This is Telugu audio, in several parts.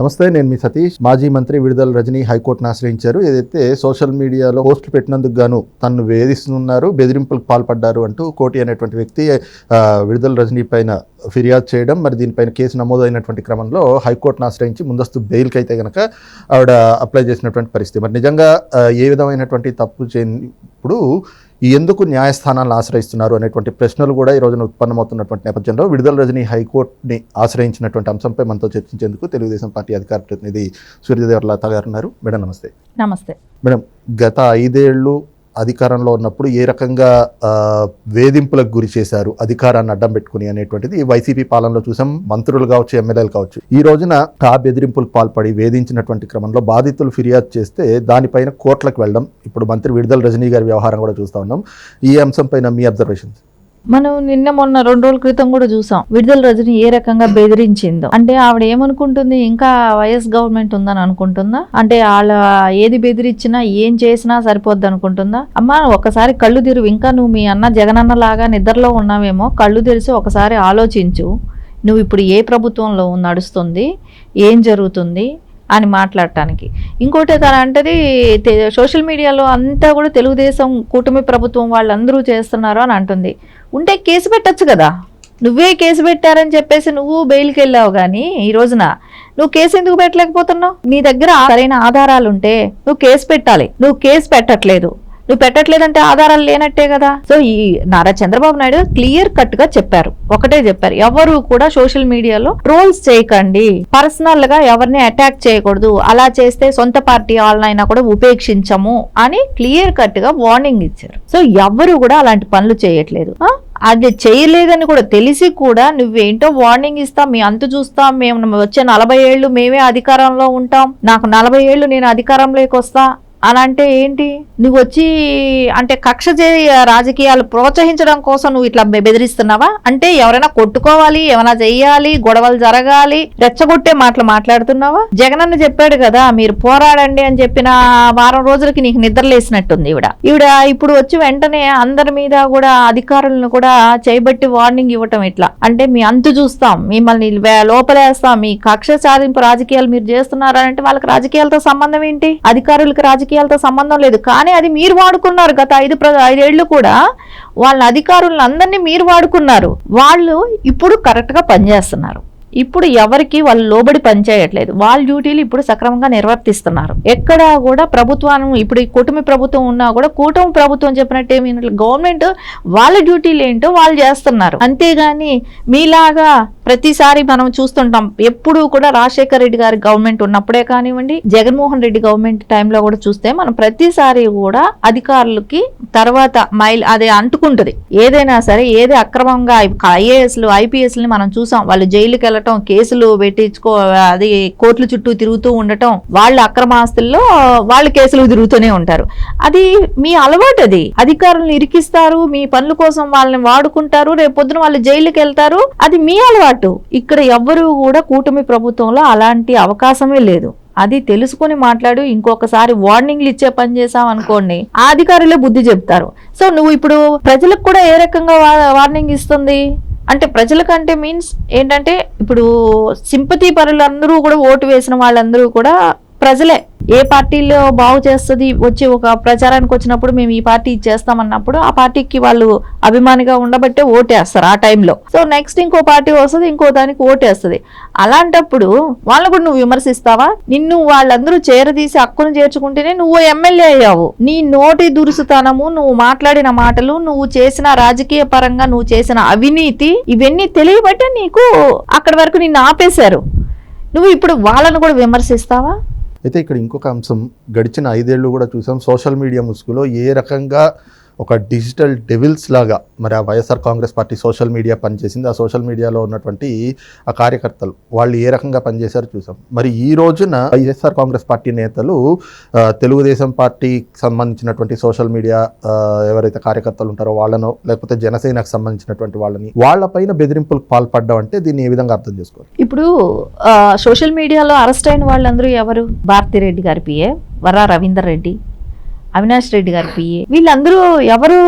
నమస్తే నేను మీ సతీష్. మాజీ మంత్రి విడుదల రజనీ హైకోర్టును ఆశ్రయించారు. ఏదైతే సోషల్ మీడియాలో పోస్టులు పెట్టినందుకు గాను తను వేధిస్తున్నారు బెదిరింపులకు పాల్పడ్డారు అంటూ కోటి అనేటువంటి వ్యక్తి విడుదల రజనీ పైన ఫిర్యాదు చేయడం మరి దీనిపైన కేసు నమోదైనటువంటి క్రమంలో హైకోర్టును ఆశ్రయించి ముందస్తు బెయిల్కి అయితే కనుక ఆవిడ అప్లై చేసినటువంటి పరిస్థితి. మరి నిజంగా ఏ విధమైనటువంటి తప్పు చేయప్పుడు ఎందుకు న్యాయస్థానాలను ఆశ్రయిస్తున్నారు అనేటువంటి ప్రశ్నలు కూడా ఈ రోజున ఉత్పన్నమవుతున్నటువంటి నేపథ్యంలో విడుదల రజనీ హైకోర్టుని ఆశ్రయించినటువంటి అంశంపై మనతో చర్చించేందుకు తెలుగుదేశం పార్టీ అధికార ప్రతినిధి సూర్యదేవర్లత గారు ఉన్నారు. మేడం నమస్తే. నమస్తే. మేడం గత ఐదేళ్ళు అధికారంలో ఉన్నప్పుడు ఏ రకంగా వేధింపులకు గురి చేశారు అధికారాన్ని అడ్డం పెట్టుకుని అనేటువంటిది ఈ వైసీపీ పాలనలో చూసాం. మంత్రులు కావచ్చు ఎమ్మెల్యేలు కావచ్చు. ఈ రోజున ఆ బెదిరింపులకు పాల్పడి వేధించినటువంటి క్రమంలో బాధితులు ఫిర్యాదు చేస్తే దానిపైన కోర్టులకు వెళ్ళడం. ఇప్పుడు మంత్రి విడుదల రజనీ గారి వ్యవహారం కూడా చూస్తూ ఉన్నాం. ఈ అంశంపైన మీ అబ్జర్వేషన్స్? మనం నిన్న మొన్న రెండు రోజుల క్రితం కూడా చూసాం. విడుదల రజని ఏ రకంగా బెదిరించిందో. అంటే ఆవిడ ఏమనుకుంటుంది? ఇంకా వైఎస్ గవర్నమెంట్ ఉందని అనుకుంటుందా? అంటే వాళ్ళ ఏది బెదిరించినా ఏం చేసినా సరిపోద్ది అనుకుంటుందా అమ్మా ఒకసారి కళ్ళు తెరువు. ఇంకా నువ్వు మీ అన్న జగనన్న లాగా నిద్రలో ఉన్నావేమో కళ్ళు తెరిచి ఒకసారి ఆలోచించు. నువ్వు ఇప్పుడు ఏ ప్రభుత్వంలో నడుస్తుంది? ఏం జరుగుతుంది? అని మాట్లాడటానికి. ఇంకోటి తన అంటది సోషల్ మీడియాలో అంతా కూడా తెలుగుదేశం కూటమి ప్రభుత్వం వాళ్ళందరూ చేస్తున్నారు అని అంటుంది. ఉంటే కేసు పెట్టచ్చు కదా. నువ్వే కేసు పెట్టారని చెప్పేసి నువ్వు బెయిల్కి వెళ్ళావు కానీ ఈ రోజున. నువ్వు కేసు ఎందుకు పెట్టలేకపోతున్నావు? నీ దగ్గర సరైన ఆధారాలు ఉంటే నువ్వు కేసు పెట్టాలి. నువ్వు కేసు పెట్టట్లేదు. నువ్వు పెట్టట్లేదంటే ఆధారాలు లేనట్టే కదా. సో ఈ నారా చంద్రబాబు నాయుడు క్లియర్ కట్గా చెప్పారు. ఒకటే చెప్పారు. ఎవరు కూడా సోషల్ మీడియాలో ట్రోల్స్ చేయకండి. పర్సనల్గా ఎవరిని అటాక్ చేయకూడదు. అలా చేస్తే సొంత పార్టీ వాళ్ళనైనా కూడా ఉపేక్షించము అని క్లియర్ కట్గా వార్నింగ్ ఇచ్చారు. సో ఎవరు కూడా అలాంటి పనులు చేయట్లేదు. అది చేయలేదని కూడా తెలిసి కూడా నువ్వేంటో వార్నింగ్ ఇస్తాం మీ అంత చూస్తాం మేము వచ్చే నలభై ఏళ్ళు మేమే అధికారంలో ఉంటాం. నాకు నలభై ఏళ్ళు నేను అధికారంలోకి వస్తా. అలా అంటే ఏంటి? నువ్వు వచ్చి అంటే కక్ష చే రాజకీయాలు ప్రోత్సహించడం కోసం నువ్వు ఇట్లా బెదిరిస్తున్నావా? అంటే ఎవరైనా కొట్టుకోవాలి ఏమైనా చెయ్యాలి గొడవలు జరగాలి రెచ్చగొట్టే మాటలు మాట్లాడుతున్నావా? జగనన్న చెప్పాడు కదా మీరు పోరాడండి అని చెప్పిన వారం రోజులకి నీకు నిద్రలేసినట్టుంది ఈవిడ. ఈవిడ ఇప్పుడు వచ్చి వెంటనే అందరి మీద కూడా అధికారులను కూడా చేయబట్టి వార్నింగ్ ఇవ్వటం ఇట్లా. అంటే మీ అంతు చూస్తాం మిమ్మల్ని లోపలేస్తాం మీ కక్ష సాధింపు రాజకీయాలు మీరు చేస్తున్నారంటే వాళ్ళకి రాజకీయాలతో సంబంధం ఏంటి? అధికారులకు రాజకీయాలతో సంబంధం లేదు. కానీ అది మీరు వాడుకున్నారు గత ఐదు ప్ర- ఐదేళ్ళు కూడా. వాళ్ళ అధికారులను అందరినీ మీరు వాడుకున్నారు. వాళ్ళు ఇప్పుడు కరెక్ట్గా పనిచేస్తున్నారు. ఇప్పుడు ఎవరికి వాళ్ళు లోబడి పనిచేయట్లేదు వాళ్ళ డ్యూటీలు ఇప్పుడు సక్రమంగా నిర్వర్తిస్తున్నారు. ఎక్కడా కూడా ప్రభుత్వాన్ని ఇప్పుడు ఈ కూటమి ప్రభుత్వం ఉన్నా కూడా కూటమి ప్రభుత్వం చెప్పినట్టు ఏమి గవర్నమెంట్ వాళ్ళ డ్యూటీలు ఏంటో వాళ్ళు చేస్తున్నారు. అంతేగాని మీలాగా ప్రతిసారి మనం చూస్తుంటాం. ఎప్పుడు కూడా రాజశేఖర రెడ్డి గారి గవర్నమెంట్ ఉన్నప్పుడే కానివ్వండి జగన్మోహన్ రెడ్డి గవర్నమెంట్ టైంలో కూడా చూస్తే మనం ప్రతిసారి కూడా అధికారులకి తర్వాత మైల్ అదే అంటుకుంటుంది. ఏదైనా సరే ఏది అక్రమంగా ఐఏఎస్లు ఐపీఎస్లు మనం చూసాం. వాళ్ళు జైలుకి వెళ్ళటం కేసులు పెట్టించుకో అది కోర్టుల చుట్టూ తిరుగుతూ ఉండటం వాళ్ళ అక్రమ ఆస్తుల్లో వాళ్ళు కేసులు తిరుగుతూనే ఉంటారు. అది మీ అలవాటు అది. అధికారులను ఇరికిస్తారు మీ పనుల కోసం వాళ్ళని వాడుకుంటారు రేపు పొద్దున వాళ్ళు జైలుకి వెళ్తారు అది మీ అలవాటు. ఇక్కడ ఎవ్వరూ కూడా కూటమి ప్రభుత్వంలో అలాంటి అవకాశమే లేదు. అది తెలుసుకొని మాట్లాడు ఇంకొకసారి వార్నింగ్లు ఇచ్చే పని చేసాం అనుకోండి ఆ అధికారులే బుద్ధి చెప్తారు. సో నువ్వు ఇప్పుడు ప్రజలకు కూడా ఏ రకంగా వార్నింగ్ ఇస్తుంది? అంటే ప్రజలకంటే మీన్స్ ఏంటంటే ఇప్పుడు సింపతి పరులందరూ కూడా ఓటు వేసిన వాళ్ళందరూ కూడా ప్రజలే ఏ పార్టీలో బాగు చేస్తుంది వచ్చి ఒక ప్రచారానికి వచ్చినప్పుడు మేము ఈ పార్టీ చేస్తామన్నప్పుడు ఆ పార్టీకి వాళ్ళు అభిమానిగా ఉండబట్టే ఓటేస్తారు ఆ టైంలో. సో నెక్స్ట్ ఇంకో పార్టీ వస్తుంది ఇంకో దానికి ఓటేస్తుంది. అలాంటప్పుడు వాళ్ళని కూడా నువ్వు విమర్శిస్తావా? నిన్ను వాళ్ళందరూ చేరదీసి హక్కును చేర్చుకుంటేనే నువ్వు ఎమ్మెల్యే అయ్యావు. నీ నోటి దురుసుతనము నువ్వు మాట్లాడిన మాటలు నువ్వు చేసిన రాజకీయ పరంగా నువ్వు చేసిన అవినీతి ఇవన్నీ తెలియబట్టే నీకు అక్కడి వరకు నిన్ను ఆపేశారు. నువ్వు ఇప్పుడు వాళ్ళను కూడా విమర్శిస్తావా? అయితే ఇక్కడ ఇంకొక అంశం గడిచిన ఐదేళ్ళు కూడా చూసాం. సోషల్ మీడియా ముసుగులో ఏ రకంగా ఒక డిజిటల్ డెవిల్స్ లాగా మరి ఆ YSR Congress party social media పనిచేసింది. ఆ సోషల్ మీడియాలో ఉన్నటువంటి ఆ కార్యకర్తలు వాళ్ళు ఏ రకంగా పనిచేశారో చూసాం. మరి ఈ రోజున వైఎస్ఆర్ కాంగ్రెస్ పార్టీ నేతలు తెలుగుదేశం పార్టీకి సంబంధించినటువంటి సోషల్ మీడియా ఎవరైతే కార్యకర్తలు ఉంటారో వాళ్ళనో లేకపోతే జనసేనకు సంబంధించినటువంటి వాళ్ళని వాళ్ళపైన బెదిరింపులకు పాల్పడడం అంటే దీన్ని ఏ విధంగా అర్థం చేసుకోవాలి? ఇప్పుడు సోషల్ మీడియాలో అరెస్ట్ అయిన వాళ్ళందరూ ఎవరు? భారతిరెడ్డి గారి పిఏ వరా రవీందర్ రెడ్డి. అవినాష్ రెడ్డి గారు పిఏ వీళ్ళందరూ ఎవరు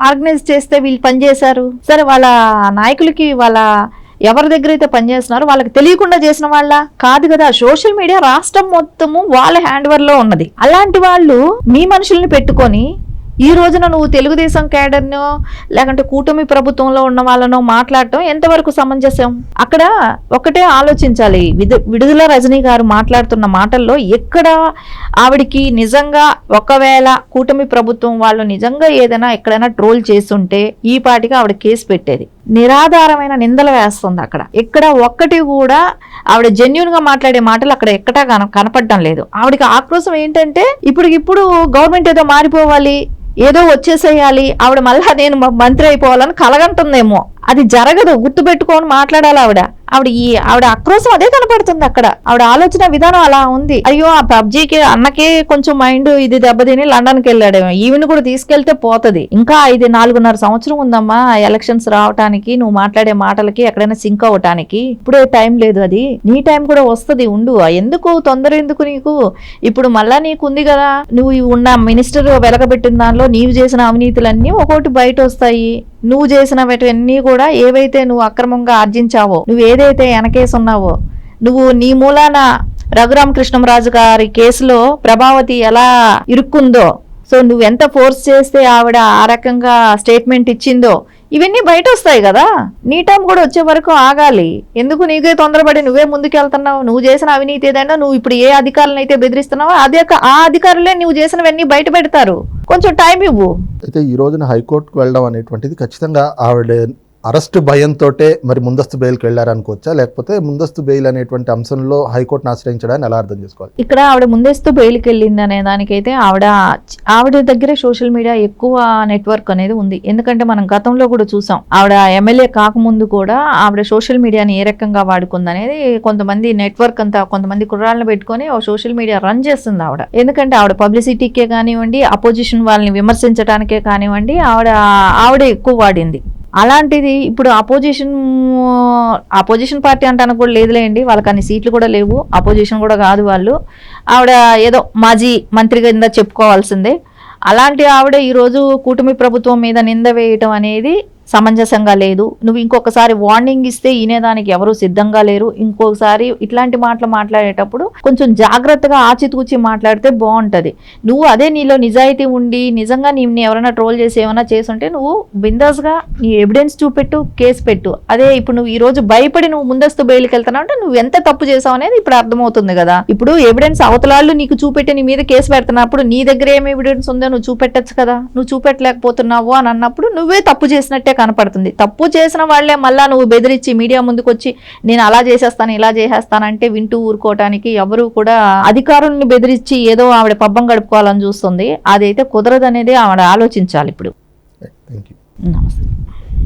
ఆర్గనైజ్ చేస్తే వీళ్ళు పనిచేశారు సరే వాళ్ళ నాయకులకి వాళ్ళ ఎవరి దగ్గర అయితే పనిచేస్తున్నారో వాళ్ళకి తెలియకుండా చేసిన వాళ్ళ? కాదు కదా సోషల్ మీడియా రాష్ట్రం మొత్తము వాళ్ళ హ్యాండ్లో ఉన్నది. అలాంటి వాళ్ళు మీ మనుషుల్ని పెట్టుకొని ఈ రోజున నువ్వు తెలుగుదేశం క్యాడర్నో లేకుంటే కూటమి ప్రభుత్వంలో ఉన్న వాళ్ళనో మాట్లాడటం ఎంతవరకు సమంజసం? అక్కడ ఒకటే ఆలోచించాలి. విడుదల రజనీ గారు మాట్లాడుతున్న మాటల్లో ఎక్కడ ఆవిడికి నిజంగా ఒకవేళ కూటమి ప్రభుత్వం వాళ్ళు నిజంగా ఏదైనా ఎక్కడైనా ట్రోల్ చేస్తుంటే ఈ పాటికి ఆవిడ కేసు పెట్టేది. నిరాధారమైన నిందలు వేస్తుంది అక్కడ. ఇక్కడ ఒక్కటి కూడా ఆవిడ జెన్యున్గా మాట్లాడే మాటలు అక్కడ ఎక్కడా కన కనపడడం లేదు. ఆవిడకి ఆక్రోశం ఏంటంటే ఇప్పుడు ఇప్పుడు గవర్నమెంట్ ఏదో మారిపోవాలి. ఏదో వచ్చేసేయాలి. ఆవిడ మళ్ళా నేను మంత్రి అయిపోవాలని కలగంటుందేమో. అది జరగదు. గుర్తుపెట్టుకొని మాట్లాడాలి ఆవిడ ఆవిడ ఈ ఆవిడ ఆక్రోశం అదే కనపడుతుంది అక్కడ. ఆవిడ ఆలోచన విధానం అలా ఉంది. అయ్యో ఆ పబ్జీకి అన్నకే కొంచెం మైండ్ ఇది దెబ్బతిని లండన్కి ఈవిని కూడా తీసుకెళ్తే పోతుంది. ఇంకా ఇది నాలుగున్నర సంవత్సరం ఉందమ్మా ఎలక్షన్స్ రావటానికి నువ్వు మాట్లాడే మాటలకి ఎక్కడైనా సింక్ అవ్వటానికి. ఇప్పుడే టైం లేదు అది. నీ టైం కూడా వస్తుంది ఉండు. ఎందుకు తొందర ఎందుకు నీకు? ఇప్పుడు మళ్ళా నీకు ఉంది కదా. నువ్వు ఉన్న మినిస్టర్ వెలకబెట్టిన దానిలో నీవు చేసిన అవినీతులన్నీ ఒకటి బయట వస్తాయి నువ్వు చేసినవన్నీ కూడా ఏవైతే నువ్వు అక్రమంగా ఆర్జించావో నువ్వు ఏదైతే వెనకేసున్నావో నువ్వు నీ మూలాన రఘురామ కృష్ణంరాజు గారి కేసులో ప్రభావతి ఎలా ఇరుక్కుందో సో నువ్వు ఎంత ఫోర్స్ చేస్తే ఆవిడ ఆ రకంగా స్టేట్మెంట్ ఇచ్చిందో ఇవన్నీ బయట వస్తాయి కదా. నీ టైం కూడా వచ్చే వరకు ఆగాలి. ఎందుకు నీకే తొందరపడి నువ్వే ముందుకెళ్తున్నావు? నువ్వు చేసిన అవినీతి ఏదైనా నువ్వు ఇప్పుడు ఏ అధికారులను అయితే బెదిరిస్తున్నావో అదే ఆ అధికారులే నువ్వు చేసినవన్నీ బయట పెడతారు. కొంచెం టైం ఇవ్వు. అయితే ఈ రోజున హైకోర్టుకు వెళ్ళడం అనేటువంటిది ఖచ్చితంగా ఆవిడ అరెస్ట్ భయంతో మరి ముందస్తు బెయిల్కి వెళ్ళారనుకోవచ్చా? లేకపోతే ముందస్తు బెయిల్ అనేటువంటి అంశంలో హైకోర్టును ఆశ్రయించడాన్ని ఎలా అర్థం చేసుకోవాలి? ఇక్కడ ఆవిడ ముందస్తు బెయిల్కి వెళ్ళింది అనే దానికైతే ఆవిడ ఆవిడ దగ్గరే సోషల్ మీడియా ఎక్కువ నెట్వర్క్ అనేది ఉంది. ఎందుకంటే మనం గతంలో కూడా చూసాం. ఆవిడ ఎమ్మెల్యే కాకముందు కూడా ఆవిడ సోషల్ మీడియాని ఏ రకంగా వాడుకుంది అనేది కొంతమంది నెట్వర్క్ అంతా కొంతమంది కుర్రాలను పెట్టుకొని సోషల్ మీడియా రన్ చేస్తుంది ఆవిడ. ఎందుకంటే ఆవిడ పబ్లిసిటీకే కానివ్వండి అపోజిషన్ వాళ్ళని విమర్శించడానికే కానివ్వండి ఆవిడ ఆవిడ ఎక్కువ వాడింది. అలాంటిది ఇప్పుడు అపోజిషన్ అపోజిషన్ పార్టీ అంటానికి కూడా లేదులేండి. వాళ్ళకి అన్ని సీట్లు కూడా లేవు. అపోజిషన్ కూడా కాదు వాళ్ళు. ఆవిడ ఏదో మాజీ మంత్రి కింద చెప్పుకోవాల్సిందే. అలాంటి ఆవిడ ఈరోజు కూటమి ప్రభుత్వం మీద నింద వేయటం అనేది సమంజసంగా లేదు. నువ్వు ఇంకొకసారి వార్నింగ్ ఇస్తే వినేదానికి ఎవరు సిద్ధంగా లేరు. ఇంకొకసారి ఇట్లాంటి మాటలు మాట్లాడేటప్పుడు కొంచెం జాగ్రత్తగా ఆచితూచి మాట్లాడితే బాగుంటుంది. నువ్వు అదే నీలో నిజాయితీ ఉండి నిజంగా నీ ఎవరైనా ట్రోల్ చేసి ఏమైనా చేసుంటే నువ్వు బిందాస్గా నీ ఎవిడెన్స్ చూపెట్టు కేసు పెట్టు. అదే ఇప్పుడు నువ్వు ఈ రోజు భయపడి నువ్వు ముందస్తు బెయిల్కి వెళ్తున్నావు అంటే నువ్వు ఎంత తప్పు చేసావు అనేది ఇప్పుడు అర్థమవుతుంది కదా. ఇప్పుడు ఎవిడెన్స్ అవతలాళ్ళు నీకు చూపెట్టి నీ మీద కేసు పెడుతున్నప్పుడు నీ దగ్గర ఏమి ఎవిడెన్స్ ఉందో నువ్వు చూపెట్టచ్చు కదా. నువ్వు చూపెట్టలేకపోతున్నావు అని అన్నప్పుడు నువ్వే తప్పు చేసినట్టే కనపడుతుంది. తప్పు చేసిన వాళ్ళే మళ్ళా నువ్వు బెదిరించి మీడియా ముందుకు వచ్చి నేను అలా చేసేస్తాను ఇలా చేసేస్తానంటే వింటూ ఊరుకోవటానికి ఎవరు కూడా అధికారుల్ని బెదిరించి ఏదో ఆవిడ పబ్బం గడుపుకోవాలని చూస్తుంది. అదైతే కుదరదనేది ఆవిడ ఆలోచించాలి ఇప్పుడు. నమస్తే.